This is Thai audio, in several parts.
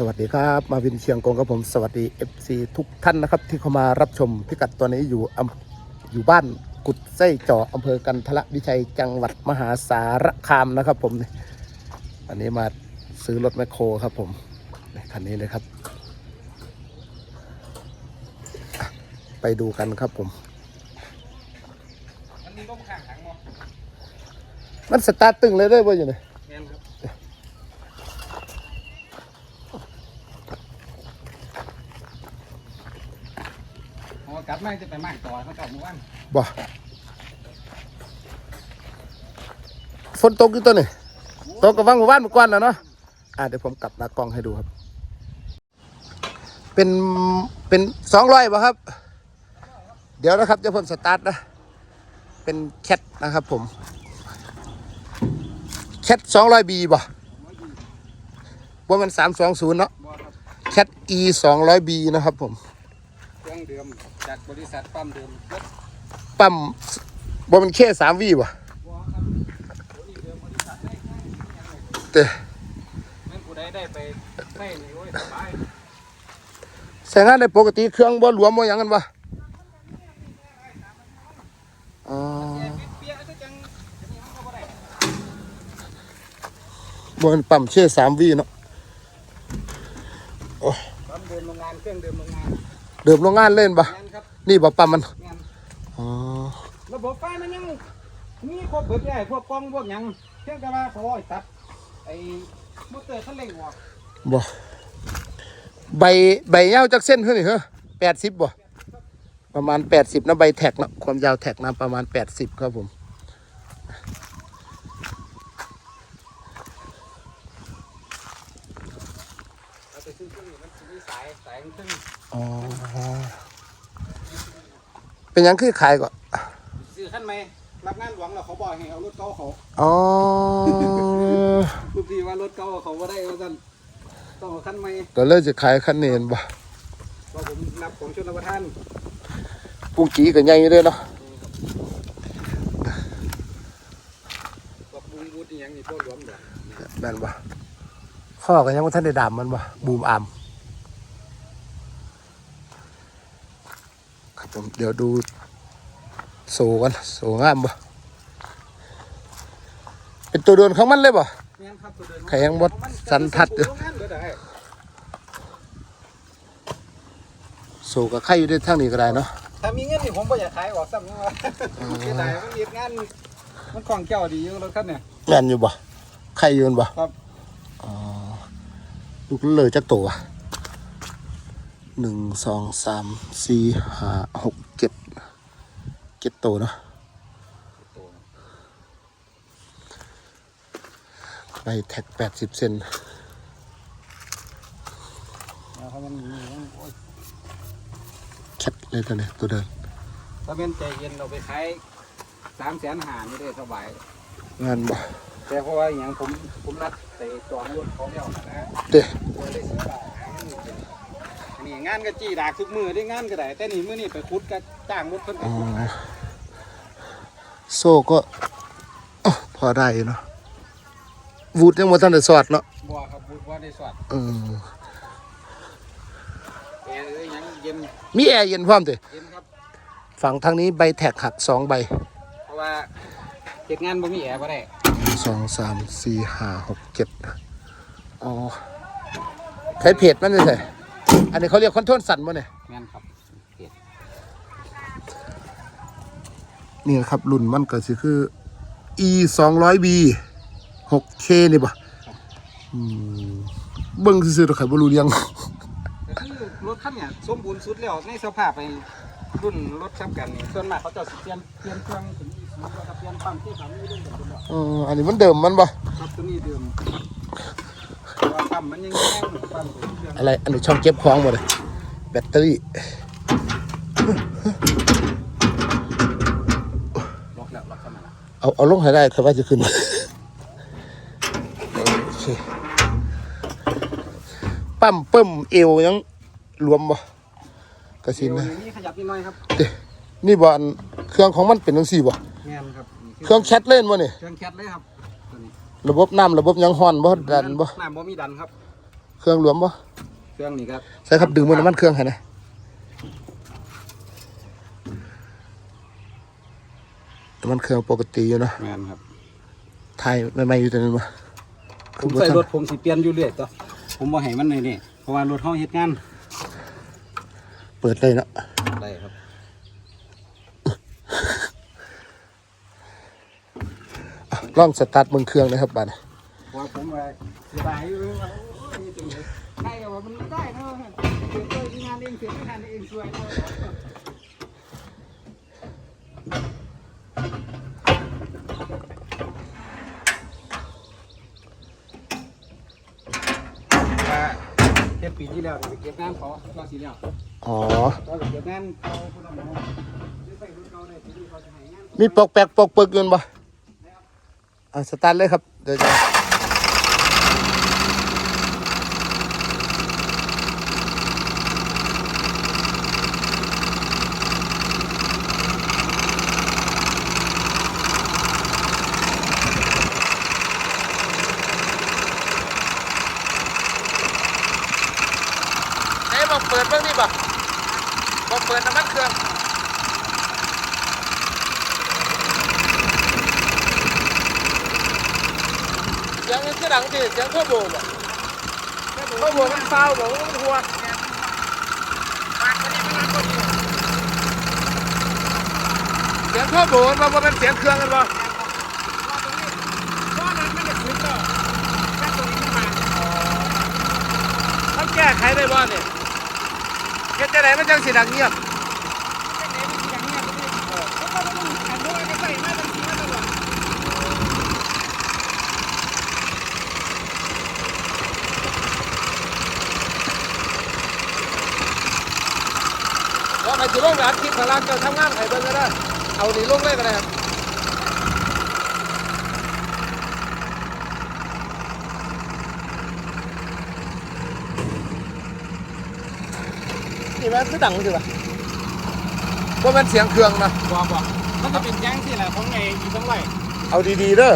สวัสดีครับมาวินเชียงกงกับผมสวัสดี FC ทุกท่านนะครับ ที่เข้ามารับชมพิกัดตัวนี้อยู่อยู่บ้านกุดไส้จ่ออำเภอกันทละวิชัยจังหวัดมหาสารคามนะครับผมวันนี้มาซื้อรถแมคโครครับผมคันนี้เลยครับ ไปดูกันครับผม มันสตาร์ทตึงเลยได้ป่ะอยู่เนี่ย แม่นครับพอกลับ มาจะไปมากต่อเขาเก่าเมื่อวานบ่ฝนตกอยู่ตัวนี่ตกกับวังหมู่บ้านเมื่อก่อนนะเนาะอะเดี๋ยวผมกลับหน้ากล้องให้ดูครับ เป็นเป็นสองร้อยป่ะครับ เดี๋ยวนะครับจะพ่นสตาร์ทนะ เป็นแคทนะครับผม แคทสองร้อยบีบ่ว่ามันสามสองศูนย์เนาะบอครับแคท e สองร้อยบีนะครับผมเครื่อ งเดิมจากบริษัทปั๊มเดิมรถปั๊มว่ามันแค่สามวีบ่บอครับตัวนี้เดิมบริษัทได้ง่ายแต่แม่นผู้ใดได้ไปไม่นี่โอ้ยสบายใช้งานได้ปกติเครื่องบ่หลวมบ่หยังกันวะอ๋อเปียกๆก็จังจะมีห้องก็บ่ได้บ่มันปั๊มเช่สามวีเนาะปั๊มเดิมโรงงานเครื่องเดิมโรงงาน เดิมโรงงานเล่นบ่แม่นครับนี่บ่ปั๊มมันแม่นอ๋อระบบไฟมันยังมีครบเบิดเลยพวกกล้องพวกหยังเพียงแต่ว่าเขาเอาไอ้ตัดไอ้มอเตอร์คันเร่งออกบ่ใบใบยาวจักเส้นเท่านี่เหรอแปดสิบบ่ประมาณแปดสิบนะใบแท็กเนาะความยาวแท็กนะประมาณแปดสิบครับผม เอาไปซื้อเครื่องนี้มันสิมีสายสายมันซึ่ง อ๋อ เป็นหยังคือขายก่อนซื้อขั้นไหมรับงานหลวงแล้วเขาบอกให้เอารถเก่าเขาอ๋อทุกทีว่ารถเก่าเขาก็ได้ว่าสั่นต้องเอาขั้นไหมก็เลยจะขายคันนี้เห็นบ่เพราะผมรับของชนประทานกุ้งกีก็ใหญ่อยู่เด้อเนาะบอกบุญบุญอีหยังนี่พวกรวมเด้อแม่นบ่ข้อก็ยังบ่ทันได้ดามมันบ่บูมอาม ครับผมเดี๋ยวดูโซกันโซงามบ่เป็นตัวเดินของมันเลยบ่แม่นครับตัวเดินแข็งบ่สันทัดเด้อโรงงานเด้อได้โซก็ไข่อยู่ได้ทางนี้ก็ได้เนาะถ้ามีเงินนี่ผมบ่อยากขายออกซ้ำยังว่าเสียดายมันเฮ็ดงานมันของเจ้าดีอยู่รถคันเนี่ยแม่นอยู่บ่ไข่อยู่นั่นบ่ครับอ๋อลูกเลยจักตัว หนึ่งสองสามสี่ห้าหกเจ็ดเจ็ดตัวเนาะใบแท็กแปดสิบเซนแล้วเขามันมีมันโอ้ยแคทเลยตัวเนี้ยตัวเดินถ้าเป็นใจเย็นเราไปขายสามแสนหานี่ได้สบายงานบ่แต่เพราะว่าอย่างผมผมนัดแต่จองรถเขาแล้วนะเด้ตัวเลยสิบบาทหาเงินอยู่ นี่งานก็จี้ดากทุกมือได้งานก็ได้แต่นี่มือนี่ไปคุดก็จ้างรถเพิ่นไปอ๋อคุดโซ่ก็อ้อพอได้อยู่เนาะวูดยังมาทันได้สอดเนาะบัวครับบุญว่าได้สวัสดเออแอร์เอ้ยยังเย็นมีแอร์เย็นพร้อมติเย็นครับ ฝั่งทางนี้ใบแท็กหักสองใบเพราะว่าเฮ็ดงานบ่มีแอร์บ่ได้สองสามสี่ห้าหกเจ็ดอ๋อใช้เพจมันเลยใช่ อันนี้เขาเรียกคอนโทรลสั่นมั้เนี่ยแม่นครับเฮ็ดนี่นะครับรุ่นมันก็สิคือ e สองร้อย b หก k นี่ป่ะอืมเบิ้งซื่อๆตัวไข่บรูเรียงก็คือรถคันเนี่ยสมบูรณ์สุดแล้วในสภาพไปรุ่นรถซ้ำกันนี่ส่วนมากเขาเจะสิเปลี่ยนเปลี่ยนเครื่องถึงอีสูงแล้วก็เปลี่ยนปั๊มที่สามนี่เรื่องกันหมดแล้วเอออันนี้มันเดิมมันป่ะครับตัวนี้เดิมแต่ว่า ปั๊มมันยังแย่งอยู่ปั๊มตัวเครื่องอะไรอันนี้ช่องเก็บของหมดเลยแบตเตอรี่ล็อกแล้วล็อกเข้ามาแล้วเอาเอาลงให้ได้ครับว่าจะขึ้นโอเคปั๊มเปิ่มเอวยังรวมบ่กระสินเดี๋ยวนะนี้ขยับนิดหน่อยครับเด้นี่บ่อันเครื่องของมันเป็นจังซี่บ่แม่นครับนี่เครื่องแคทเล่นบ่นี่เครื่องแคทเลยครับตัวนี้ ระบบน้ำระบบหยังฮ้อนบ่ดันบ่น้ำบ่มีดันครับ เครื่องรวมบ่เครื่องนี้ครับใช่ครับดึงมันน้ำมันเครื่องให้นะน้ำมันเครื่องปกติอยู่เนาะแม่นครับไทยใหม่ๆอยู่ตัวนึงบ่ผมใส่รถผมสิเปลี่ยนอยู่เรื่อยตัวผมบ่ให้มันนี่นี่เพราะว่ารถเฮาเฮ็ดงานเปิดเลยเนาะได้ครับ อะ ลองสตาร์ทเมืองเครื่องนะครับบัดนี้เพราะว่าผมว่าสียดายอยู่ว่าโอ้เลยได้ก็ว่ามันไม่ได้เนาะเสียตัวงานเองเสียไม่ทันเองสวยเนาะว่าเฮ็ดปีที่แล้วไปเก็บงานเขาก็สิแล้วอ๋อก็ไปเก็บงานเขาผู้นำหมู่อไปรุ่นเก่าได้ที่เขาจะให้งานมีปอกแปกปอกปึกอยู่บ่อะ สตาร์ทเลยครับ เดี๋ยวจะเอ้บอกเปิดเบิ่งนี่บ่บอกเปิดน้ำมันเครื่อง เสียงมันคือดังดิเสียงเทอร์โบบ่เทอร์โบมันเศร้าบ่มันหัวเสียงเทอร์โบมันบ่เป็นเสียงเครื่องกันบ่เขาแก้ไขได้บ่เนี่ยเฮ็ดจังไดมันจังสิดังเงียบว่าใคร สิลงไปอัดคลิปข้างล่างเจ้าทำงานให้เบิ่งก็ได้เอานี่ลงเลยก็ได้ครับนี่มันคือดังสิบ่บ่แม่นเสียงเครื่องนะบอกบอกมันก็เป็นย่างที่แหละของไงอยู่ต้องไหวเอาดีๆเด้อ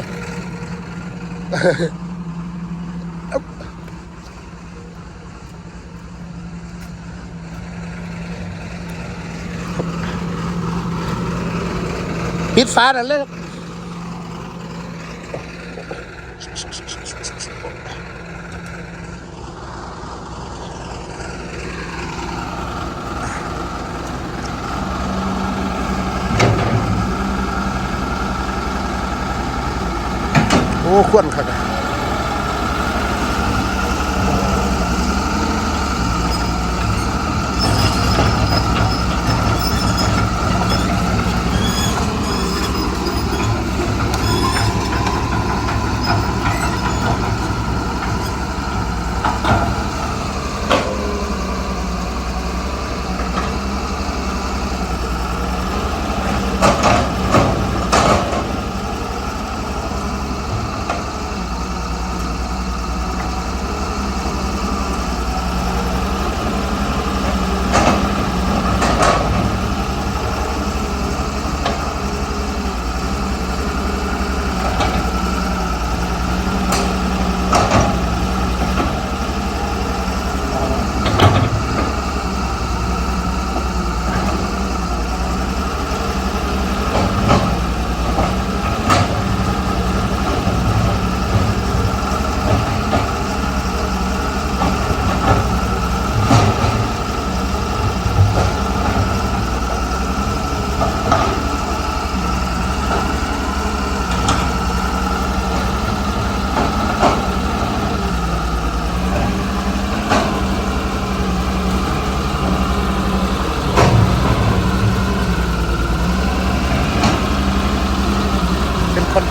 ปิดฟ้านั่นเลยโอ้ ควรครับ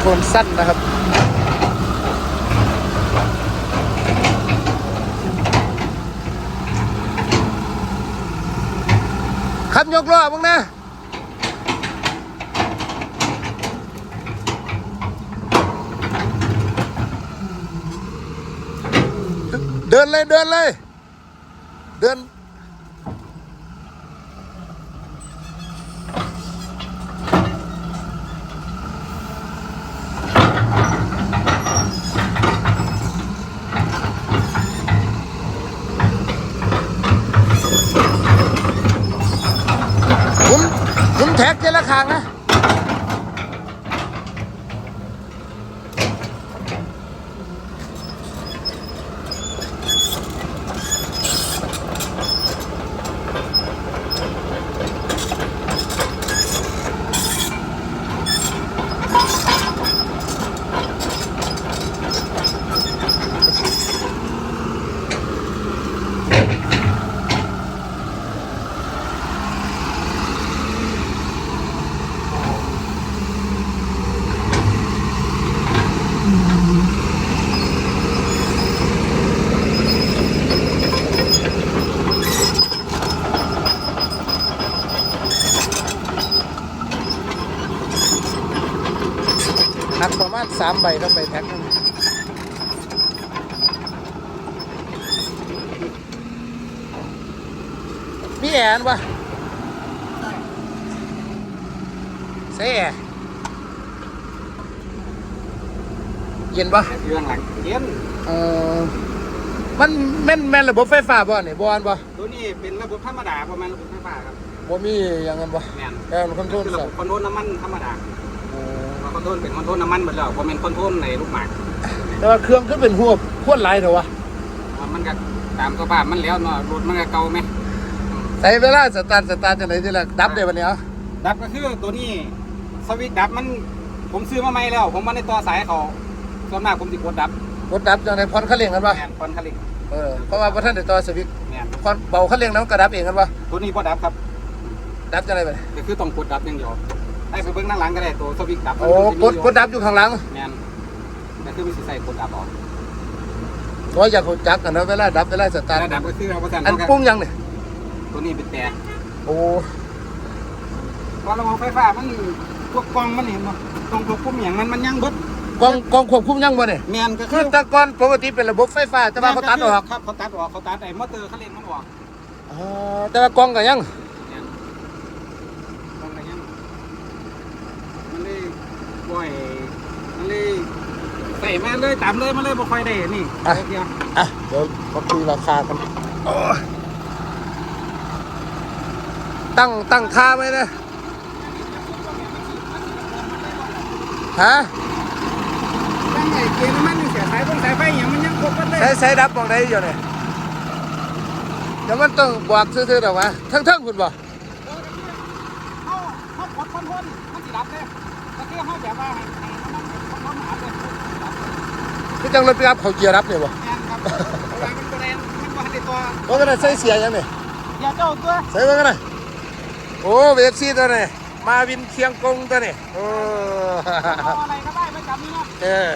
เป็นคอนโทรลสั้นนะครับ ขับยกล้อมึงนะเดินเลยเดินเลย เดิน สาม ใบต้องไปแท็กนึงมีแอนปะใส่แอร์เย็นปะเรื่องหลังเย็นเออมันแม่นแม่นระบบไฟฟ้าบ่เนี่ยบ่อันบ่ตัวนี้เป็นระบบธรรมดาประมาณระบบไฟฟ้าครับบ่มีอย่างนั้นบ่แม่นแอร์มันคอนโทรลคือระสับบบคอนโทรลน้ำมันธรรมดาเออว่าคอนโทรลเป็นคอนโทรลน้ำมันหมดแล้วบ่แม่นคอนโทรลในลูกหมากแต่ว่าเครื่องก็เป็นหัวพวดหลายเถอะวะว่ามันก็ตามสภาพมันแล้วเนาะรถมันก็เก่าไหมใส่เวลาสตาร์ทสตาร์ทจังได๋นี่แหละดับได้บัดนี้เหรอดับก็คือตัวนี้สวิตช์ดับมันผมซื้อมาใหม่แล้ว ผมมาในตัวสายเขาส่วนมากผมสิกดดับกดดับจังได๋พรคันเร่งกันบ่แม่นคอนคลิกเออเพราะว่าบ่ทันได้ต่อสวิตช์แม่นพรเบาคันเร่งแล้วมันก็ดับเองกันบ่ตัวนี้บ่ดับครับดับจังได๋บัดนี้ก็คือต้องกดดับอย่างเดียว ให้ไปเบิ่งด้านหลังก็ได้ตัวสวิตช์ดับมันโอ้มันสิกมีดอยู่กดดับอยู่ข้างหลังแม่นก็คือมีสิใส่กดดับออกเพราะอยากรู้จักกันนะเวลาดับเวลาสตาร์ทแล้วดับก็คือเอาประสานอันเข้ากันปุ้งยังนี่ตัวนี้เป็นแต่โอ้พอระบบไฟฟ้ามันพวกกล้องมันเห็นบ่กล้องควบคุมอย่างมันมันยังเบิดกล้องกล้องควบคุมยังบ่นี่แม่นก็คืคืออแต่ก่อนปกติเป็นระบบไฟฟ้าแต่ว่าเขาตัดออกครับเขาตัดออกเขาตัดไอ้มอเตอร์เขาเล่นมันออก อ๋อแต่ว่ากล้องก็ยัง แม่นกล้องก็ยังมันเลย บ่อยมันเลยใส่มาเลยตามเลยมันเลยบ่ค่อยได้นี่เดียวอะเดี๋ยวมาคุยราคากันโอ้ยตั้งตั้งค่าไหมนะฮะตั้งไอ้เกียร์น้ำมันนี่เสียสายต้องสายไฟอย่างมันยังครบหมดเลยใช้ใช้ดับมองได้อยู่เนี่ยเดี๋ยวมันต้องบอกซื่อๆหรอกวะทั้งๆคุณบ่เขาเขากดคอนโทรลมันสิดับเลย ก็เขาแบบว่าให้ให้มันคอนโทรลมันดับเลยพี่จังรถปิกอัพเขาเกียร์รับเนี่ยบ่แม่นครับเว่ามันบ่แรงมันบ่ทันได้ตัวว่ากันนะใส่เสียยังเนี่ยอย่าเจ้าตัวใส่กันนะโอ้เวฟซีตัวนี้มาวินเชียงกงตัวนี้โอ้เอาอะไรก็ได้ไม่จำนี่เนาะ เออ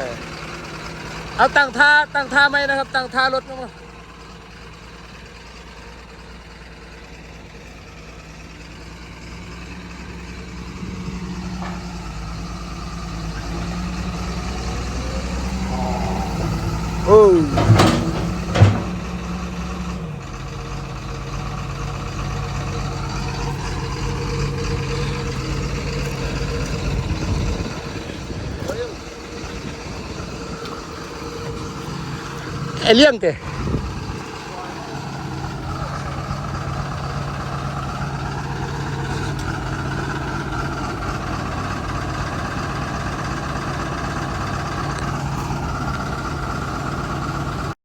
เอาตั้งท่าตั้งท่าไหมนะครับ ตั้งท่ารถมั้ง el diente.